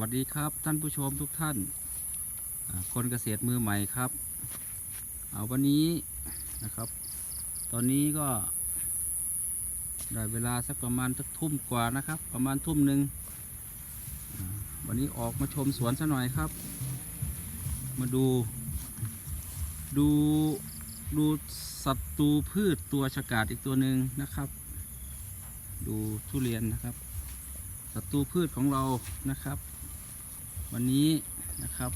วัสดีครับท่านผู้ชมทุกท่าน คนเกษตรมือใหม่ครับ เอาวันนี้นะครับ ตอนนี้ก็ได้เวลาสักประมาณสักทุ่มกว่านะครับ ประมาณทุ่มหนึ่งวันนี้ออกมาชมสวนซะหน่อยครับ มาดู ดูดูศัตรูพืชตัวฉกาจอีกตัวหนึ่งนะครับ ดูทุเรียนนะครับศัตรูพืชของเรานะครับ วันนี้นะครับ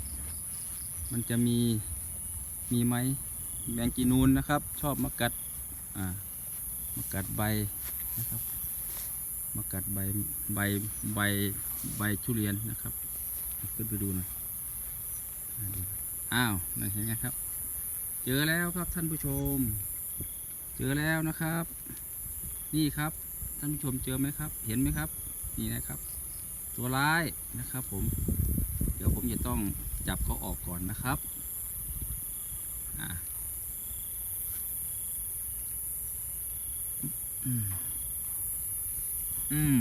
มันจะมีมีไหมแมงกีนูนนะครับ ชอบมากัดอ่ามากัดใบนะครับ มากัดใบใบใบใบทุเรียนนะครับ ขึ้นไปดูหน่อยอ้าวนั่นเห็นไหมครับ เจอแล้วครับท่านผู้ชม เจอแล้วนะครับ นี่ครับท่านผู้ชมเจอไหมครับ เห็นไหมครับ นี่นะครับ ตัวร้ายนะครับผม เดี๋ยวผมจะต้องจับเขาออกก่อนนะครับอืมอืม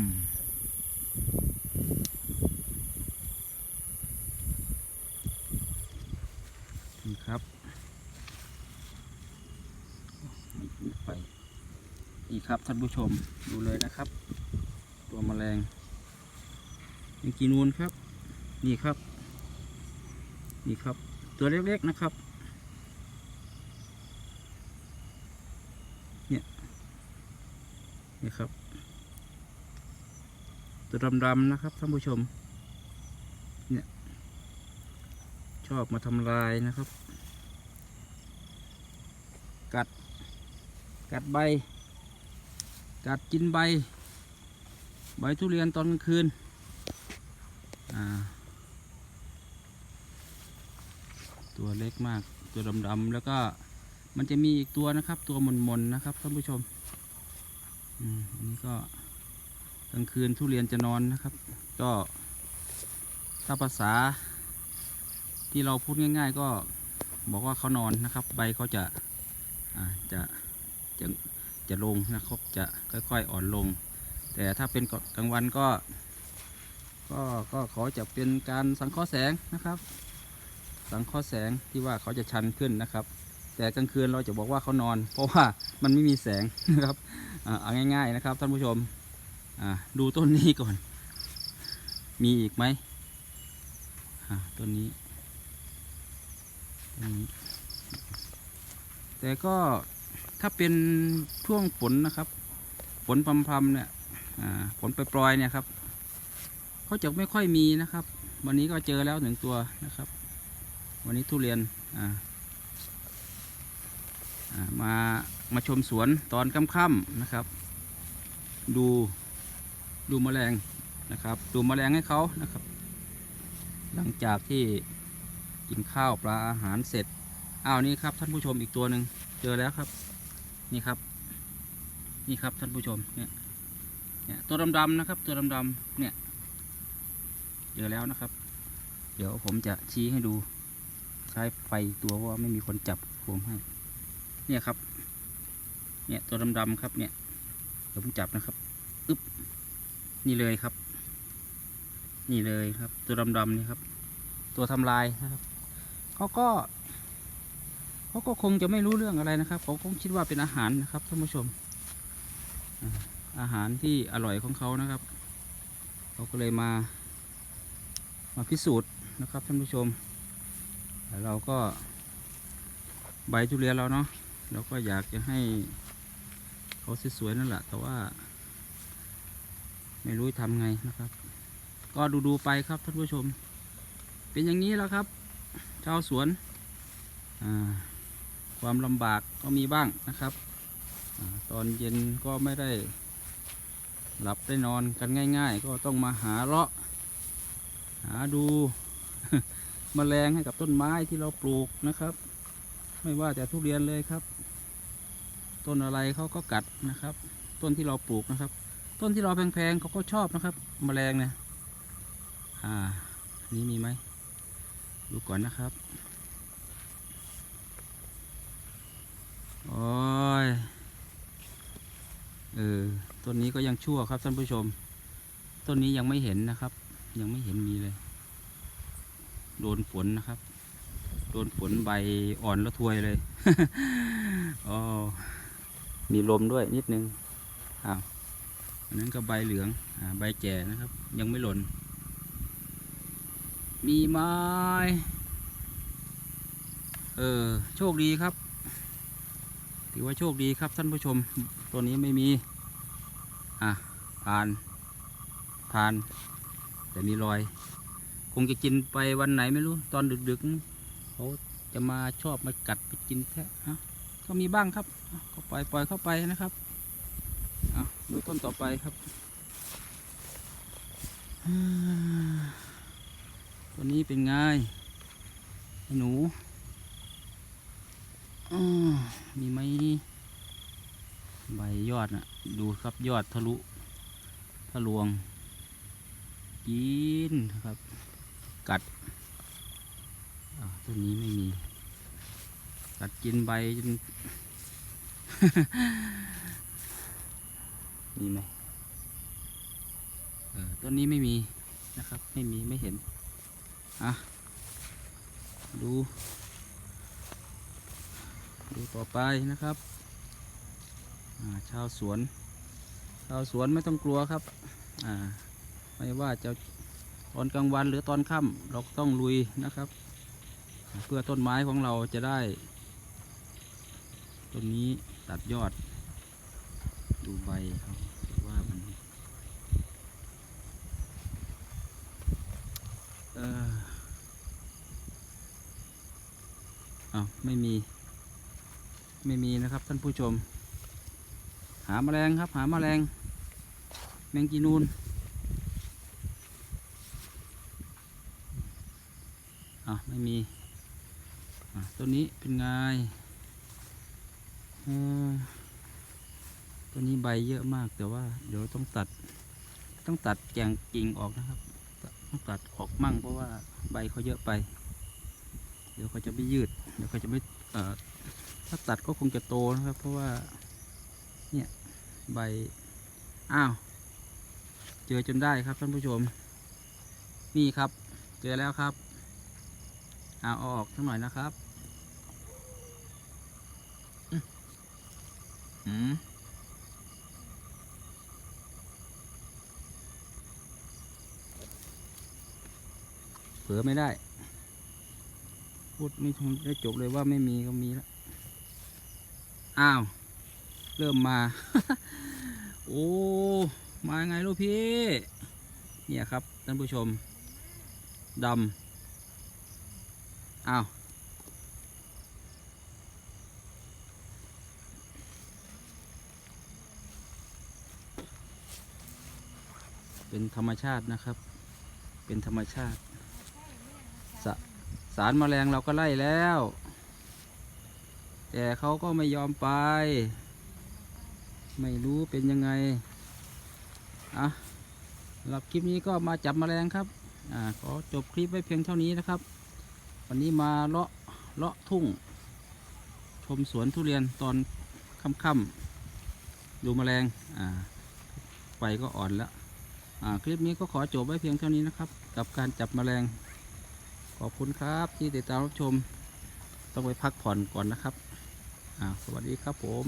นี่ครับไปนี่ครับท่านผู้ชมดูเลยนะครับ ตัวแมลงยังกีนูนครับ นี่ครับ นี่ครับ ตัวเล็กๆนะครับ เนี่ยนี่ครับ ตัวดำๆนะครับท่านผู้ชม เนี่ย ชอบมาทำลายนะครับ กัด กัดใบ กัดกินใบ ใบทุเรียนตอนกลางคืน อ่า ตัวเล็กมาก ตัวดำๆแล้วก็มันจะมีอีกตัวนะครับ ตัวมนๆนะครับท่านผู้ชมอืมอันนี้ก็กลางคืนทุเรียนจะนอนนะครับ ก็ถ้าภาษาที่เราพูดง่าย ๆ ก็บอกว่าเขานอนนะครับ ใบเขาจะอ่าจะจะจะลงนะครับจะค่อยๆอ่อนลง แต่ถ้าเป็นกลางวันก็ ก็ก็ขอจะเป็นการสังเคราะห์แสงนะครับ สังเคราะห์แสงที่ว่าเขาจะชันขึ้นนะครับ แต่กลางคืนเราจะบอกว่าเขานอน เพราะว่ามันไม่มีแสงนะครับอ่าเอาง่าย ๆนะครับ ท่านผู้ชมดูต้นนี้ก่อน มีอีกไหมต้นนี้ต้นนี้ แต่ก็ถ้าเป็นช่วงฝนนะครับฝนพรำๆเนี่ยฝนปล่อยๆเนี่ยครับเขาจะไม่ค่อยมีนะครับ วันนี้ก็เจอแล้วหนึ่งตัวนะครับ วันนี้ทุเรียนมามาชมสวนตอนค่ำๆนะครับ ดูดูแมลงนะครับ ดูแมลงให้เขานะครับ หลังจากที่กินข้าวปลาอาหารเสร็จอ้าวนี่ครับท่านผู้ชมอีกตัวหนึ่งเจอแล้วครับ นี่ครับ นี่ครับท่านผู้ชมเนี่ยเนี่ยตัวดำๆนะครับ ตัวดำๆเนี่ยเจอแล้วนะครับ เดี๋ยวผมจะชี้ให้ดู ใช้ไฟตัวเพราะว่าไม่มีคนจับผมให้ เนี่ยครับ เนี่ยตัวดำๆครับเนี่ยเดี๋ยวผมจับนะครับอึ๊บนี่เลยครับ นี่เลยครับ ตัวดำๆนี่ครับ ตัวทำลายนะครับเขาก็เขาก็คงจะไม่รู้เรื่องอะไรนะครับเขาคงคิดว่าเป็นอาหารนะครับท่านผู้ชม อาหารที่อร่อยของเขานะครับเขาก็เลยมามาพิสูจน์นะครับท่านผู้ชม แล้วเราก็ใบทุเรียนเราเนาะเราก็อยากจะให้เขาสวยๆนั่นแหละ แต่ว่า ไม่รู้ทำไงนะครับ ก็ดูๆไปครับท่านผู้ชม เป็นอย่างนี้แล้วครับชาวสวนความลำบากก็มีบ้างนะครับอตอนเย็นก็ไม่ได้หลับได้นอนกันง่าย ๆ ก็ต้องมาหาเลาะ หาดู แมลงให้กับต้นไม้ที่เราปลูกนะครับ ไม่ว่าแต่ทุเรียนเลยครับ ต้นอะไรเขาก็กัดนะครับ ต้นที่เราปลูกนะครับ ต้นที่เราแพงๆเขาก็ชอบนะครับแมลงเนี่ยอ่านี้มีไหมดูก่อนนะครับโอ้ยเออต้นนี้ก็ยังชั่วครับท่านผู้ชม ต้นนี้ยังไม่เห็นนะครับ ยังไม่เห็นมีเลย โดนฝนนะครับ โดนฝนใบอ่อนแล้วทวยเลยอ๋อมีลมด้วยนิดนึงอ้าวอันนั้นก็ใบเหลืองอ่าใบแก่นะครับ ยังไม่หล่น มีไม้เออโชคดีครับ ถือว่าโชคดีครับท่านผู้ชม ตัวนี้ไม่มี อะผ่านผ่าน แต่มีรอย คงจะกินไปวันไหนไม่รู้ ตอนดึกๆเขาจะมาชอบมากัดไปกินแทะก็มีบ้างครับก็ปล่อยปล่อยเข้าไปนะครับอะดูต้นต่อไปครับตัวนี้เป็นไงไอหนูมีไหมใบยอดนะดูครับยอดทะลุทะลวงกินครับ กัดต้นนี้ไม่มี กัดกินใบจนมีไหมต้นนี้ไม่มีนะครับ ไม่มีไม่เห็น อะ ดู ดูต่อไปนะครับชาวสวน ชาวสวนไม่ต้องกลัวครับ อ่า ไม่ว่าจะ ตอนกลางวันหรือตอนค่ำเราต้องลุยนะครับ เพื่อต้นไม้ของเราจะได้ต้นนี้ตัดยอด ดูใบเขาว่ามันเอออาไม่มี ไม่มีนะครับท่านผู้ชม หาแมลงครับ หาแมลง แมงจีนูน อะไม่มีอะตัวนี้เป็นไงตัวนี้ใบเยอะมากแต่ว่า เดี๋ยวต้องตัด ต้องตัดแกงกิ่งออกนะครับ ต้องตัดออกมั่งเพราะว่าใบเขาเยอะไป เดี๋ยวเขาจะไม่ยืด เดี๋ยวเขาจะไม่ถ้าตัดก็คงจะโตนะครับ เพราะว่า เนี่ยใบ อ้าว เจอจนได้ครับท่านผู้ชม นี่ครับ เจอแล้วครับ เอาออกสักหน่อยนะครับ อืมเผลอไม่ได้ พูดไม่ทันได้จบเลยว่าไม่มีก็มีแล้ว อ้าว เริ่มมา โอ้ มาไงลูกพี่ เนี่ยครับท่านผู้ชมดำ อ้าวเป็นธรรมชาตินะครับ เป็นธรรมชาติสสารแมลงเราก็ไล่แล้ว แต่เขาก็ไม่ยอมไป ไม่รู้เป็นยังไง อะหรับคลิปนี้ก็มาจับแมลงครับ อ่า ขอจบคลิปไว้เพียงเท่านี้นะครับ วันนี้มาเลาะเลาะทุ่ง ชมสวนทุเรียนตอนค่ำๆดูแมลงอ่าไฟก็อ่อนแล้วอ่าคลิปนี้ก็ขอจบไว้เพียงเท่านี้นะครับ กับการจับแมลง ขอบคุณครับที่ติดตามรับชม ต้องไปพักผ่อนก่อนนะครับอ่าสวัสดีครับผม